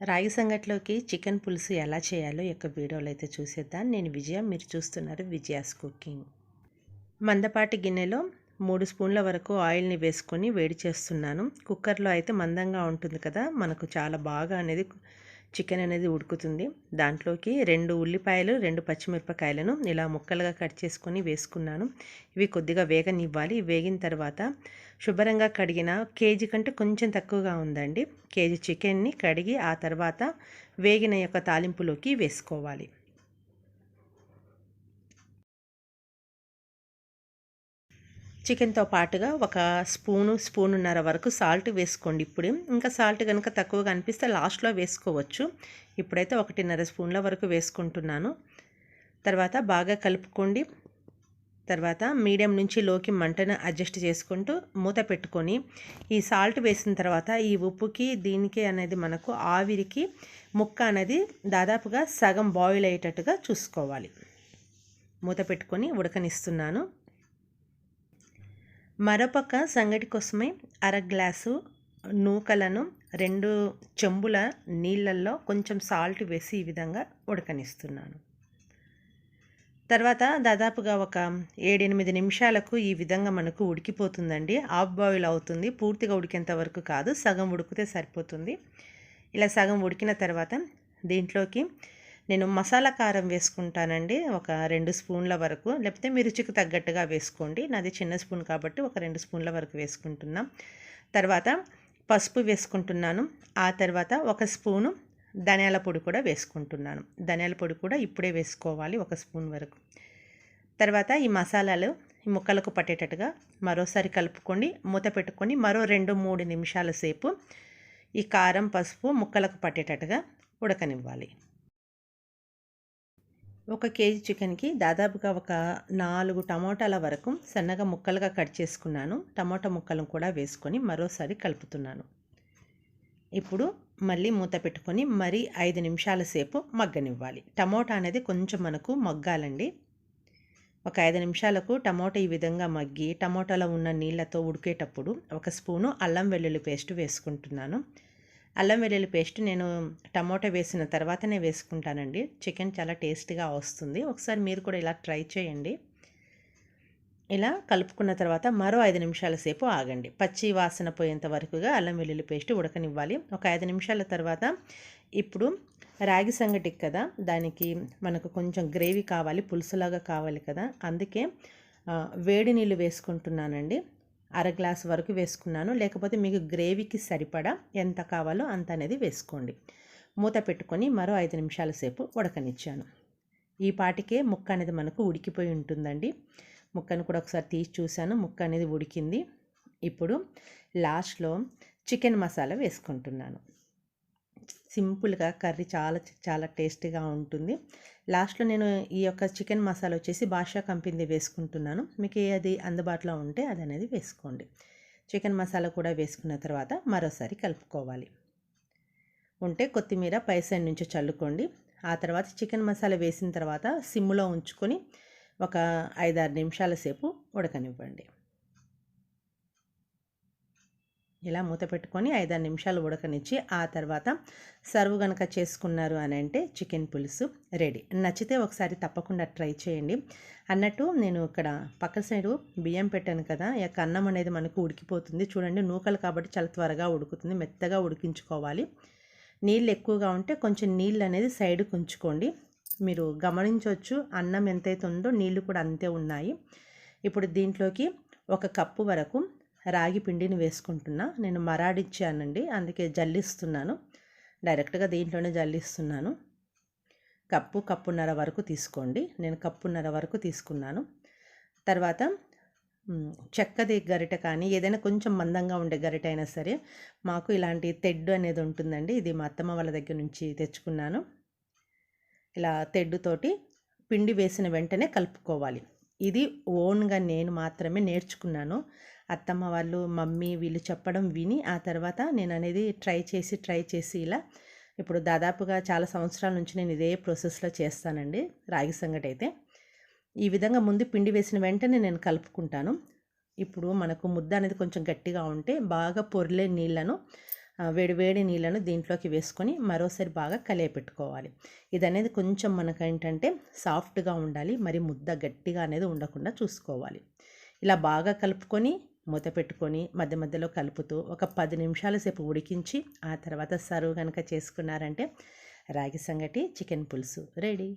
రాగి సంగట్లోకి చికెన్ పులుసు ఎలా చేయాలో యొక్క వీడియోలో అయితే చూసేద్దాం. నేను విజయ మీరు చూస్తున్నారు విజయాస్ కుకింగ్. మందపాటి గిన్నెలో మూడు స్పూన్ల వరకు ఆయిల్ని వేసుకొని వేడి చేస్తున్నాను. కుక్కర్లో అయితే మందంగా ఉంటుంది కదా మనకు చాలా బాగా అనేది చికెన్ అనేది ఉడుకుతుంది. దాంట్లోకి రెండు ఉల్లిపాయలు రెండు పచ్చిమిరపకాయలను ఇలా ముక్కలుగా కట్ చేసుకొని వేసుకున్నాను. ఇవి కొద్దిగా వేగనివ్వాలి. వేగిన తర్వాత శుభ్రంగా కడిగిన కేజీ కంటే కొంచెం తక్కువగా ఉందండి. కేజీ చికెన్ని కడిగి ఆ తర్వాత వేగిన యొక్క తాలింపులోకి వేసుకోవాలి. చికెన్తో పాటుగా ఒక స్పూను స్పూనున్నర వరకు సాల్ట్ వేసుకోండి ఇప్పుడు. ఇంకా సాల్ట్ కనుక తక్కువగా అనిపిస్తే లాస్ట్లో వేసుకోవచ్చు. ఇప్పుడైతే ఒకటిన్నర స్పూన్ల వరకు వేసుకుంటున్నాను. తర్వాత బాగా కలుపుకోండి. తర్వాత మీడియం నుంచి లోకి మంటను అడ్జస్ట్ చేసుకుంటూ మూత పెట్టుకొని ఈ సాల్ట్ వేసిన తర్వాత ఈ ఉప్పుకి దీనికి అనేది మనకు ఆవిరికి ముక్క అనేది దాదాపుగా సగం బాయిల్ అయ్యేటట్టుగా చూసుకోవాలి. మూత పెట్టుకొని ఉడకనిస్తున్నాను. మరోపక్క సంగటి కోసమే అర గ్లాసు నూకలను రెండు చెంబుల నీళ్ళల్లో కొంచెం సాల్ట్ వేసి ఈ విధంగా ఉడకనిస్తున్నాను. తర్వాత దాదాపుగా ఒక ఏడెనిమిది నిమిషాలకు ఈ విధంగా మనకు ఉడికిపోతుందండి. ఆఫ్ బాయిల్ అవుతుంది. పూర్తిగా ఉడికేంత వరకు కాదు. సగం ఉడికితే సరిపోతుంది. ఇలా సగం ఉడికిన తర్వాత దీంట్లోకి నేను మసాలా కారం వేసుకుంటానండి ఒక రెండు స్పూన్ల వరకు. లేకపోతే మీ రుచికి తగ్గట్టుగా వేసుకోండి. నాది చిన్న స్పూన్ కాబట్టి ఒక రెండు స్పూన్ల వరకు వేసుకుంటున్నాం. తర్వాత పసుపు వేసుకుంటున్నాను. ఆ తర్వాత ఒక స్పూను ధనియాల పొడి కూడా వేసుకుంటున్నాను. ధనియాల పొడి కూడా ఇప్పుడే వేసుకోవాలి ఒక స్పూన్ వరకు. తర్వాత ఈ మసాలాలు ఈ ముక్కలకు పట్టేటట్టుగా మరోసారి కలుపుకొని మూత పెట్టుకొని మరో రెండు మూడు నిమిషాల సేపు ఈ కారం పసుపు ముక్కలకు పట్టేటట్టుగా ఉడకనివ్వాలి. ఒక కేజీ చికెన్కి దాదాపుగా ఒక నాలుగు టమోటాల వరకు సన్నగా ముక్కలుగా కట్ చేసుకున్నాను. టమోటా ముక్కలను కూడా వేసుకొని మరోసారి కలుపుతున్నాను. ఇప్పుడు మళ్ళీ మూత పెట్టుకొని మరీ ఐదు నిమిషాల సేపు మగ్గనివ్వాలి. టమోటా అనేది కొంచెం మనకు మగ్గాలండి. ఒక ఐదు నిమిషాలకు టమోటా ఈ విధంగా మగ్గి టమోటాలో ఉన్న నీళ్ళతో ఉడికేటప్పుడు ఒక స్పూను అల్లం వెల్లుల్లి పేస్ట్ వేసుకుంటున్నాను. అల్లం వెల్లుల్లి పేస్ట్ నేను టమోటా వేసిన తర్వాతనే వేసుకుంటానండి. చికెన్ చాలా టేస్టీగా వస్తుంది. ఒకసారి మీరు కూడా ఇలా ట్రై చేయండి. ఇలా కలుపుకున్న తర్వాత మరో ఐదు నిమిషాల సేపు ఆగండి. పచ్చి వాసన పోయేంత వరకుగా అల్లం వెల్లుల్లి పేస్ట్ ఉడకనివ్వాలి. ఒక ఐదు నిమిషాల తర్వాత ఇప్పుడు రాగి సంగటి కదా దానికి మనకు కొంచెం గ్రేవీ కావాలి పులుసులాగా కావాలి కదా అందుకే వేడి నీళ్ళు వేసుకుంటున్నానండి. అర గ్లాస్ వరకు వేసుకున్నాను. లేకపోతే మీకు గ్రేవీకి సరిపడా ఎంత కావాలో అంత అనేది వేసుకోండి. మూత పెట్టుకొని మరో ఐదు నిమిషాల సేపు ఉడకనిచ్చాను. ఈ పాటికే ముక్క అనేది మనకు ఉడికిపోయి ఉంటుందండి. ముక్కను కూడా ఒకసారి తీసి చూశాను. ముక్క అనేది ఉడికింది. ఇప్పుడు లాస్ట్లో చికెన్ మసాలా వేసుకుంటున్నాను. సింపుల్గా కర్రీ చాలా చాలా టేస్టీగా ఉంటుంది. లాస్ట్లో నేను ఈ యొక్క చికెన్ మసాలా వచ్చేసి బాషా కంపింది వేసుకుంటున్నాను. మీకు అది అందుబాటులో ఉంటే అది అనేది వేసుకోండి. చికెన్ మసాలా కూడా వేసుకున్న తర్వాత మరోసారి కలుపుకోవాలి. ఉంటే కొత్తిమీర పై సైడ్ నుంచి చల్లుకోండి. ఆ తర్వాత చికెన్ మసాలా వేసిన తర్వాత సిమ్లో ఉంచుకొని ఒక ఐదారు నిమిషాల సేపు ఉడకనివ్వండి. ఇలా మూత పెట్టుకొని ఐదారు నిమిషాలు ఉడకనిచ్చి ఆ తర్వాత సర్వ్ కనుక చేసుకున్నారు అని అంటే చికెన్ పులుసు రెడీ. నచ్చితే ఒకసారి తప్పకుండా ట్రై చేయండి. అన్నట్టు నేను ఇక్కడ పక్క సైడు బియ్యం పెట్టాను కదా ఇక యొక్క అన్నం అనేది మనకు ఉడికిపోతుంది. చూడండి నూకలు కాబట్టి చాలా త్వరగా ఉడుకుతుంది మెత్తగా ఉడికించుకోవాలి. నీళ్ళు ఎక్కువగా ఉంటే కొంచెం నీళ్ళు అనేది సైడ్కి ఉంచుకోండి మీరు గమనించవచ్చు అన్నం ఎంతైతే ఉందో నీళ్ళు కూడా అంతే ఉన్నాయి. ఇప్పుడు దీంట్లోకి ఒక కప్పు వరకు రాగి పిండిని వేసుకుంటున్నా. నేను మరాడిచ్చానండి అందుకే జల్లిస్తున్నాను. డైరెక్ట్గా దీంట్లోనే జల్లిస్తున్నాను. కప్పు కప్పున్నర వరకు తీసుకోండి. నేను కప్పున్నర వరకు తీసుకున్నాను. తర్వాత చెక్కది గరిట కానీ ఏదైనా కొంచెం మందంగా ఉండే గరిట అయినా సరే మాకు ఇలాంటి తెడ్డు అనేది ఉంటుందండి. ఇది మా అత్తమ్మ వాళ్ళ దగ్గర నుంచి తెచ్చుకున్నాను. ఇలా తెడ్డుతోటి పిండి వేసిన వెంటనే కలుపుకోవాలి. ఇది ఓన్గా నేను మాత్రమే నేర్చుకున్నాను. అత్తమ్మ వాళ్ళు మమ్మీ వీళ్ళు చెప్పడం విని ఆ తర్వాత నేను అనేది ట్రై చేసి ట్రై చేసి ఇలా ఇప్పుడు దాదాపుగా చాలా సంవత్సరాల నుంచి నేను ఇదే ప్రాసెస్లో చేస్తానండి రాగి సంగటి అయితే. ఈ విధంగా ముందు పిండి వేసిన వెంటనే నేను కలుపుకుంటాను. ఇప్పుడు మనకు ముద్ద అనేది కొంచెం గట్టిగా ఉంటే బాగా పొర్లే నీళ్ళను వేడివేడి నీళ్ళను దీంట్లోకి వేసుకొని మరోసారి బాగా కలియపెట్టుకోవాలి ఇది అనేది కొంచెం మనకు ఏంటంటే సాఫ్ట్గా ఉండాలి మరి ముద్ద గట్టిగా అనేది ఉండకుండా చూసుకోవాలి. ఇలా బాగా కలుపుకొని మూత పెట్టుకొని మధ్య మధ్యలో కలుపుతూ ఒక పది నిమిషాల సేపు ఉడికించి ఆ తర్వాత సర్వ్ కనుక చేసుకున్నారంటే రాగి సంగటి చికెన్ పులుసు రెడీ.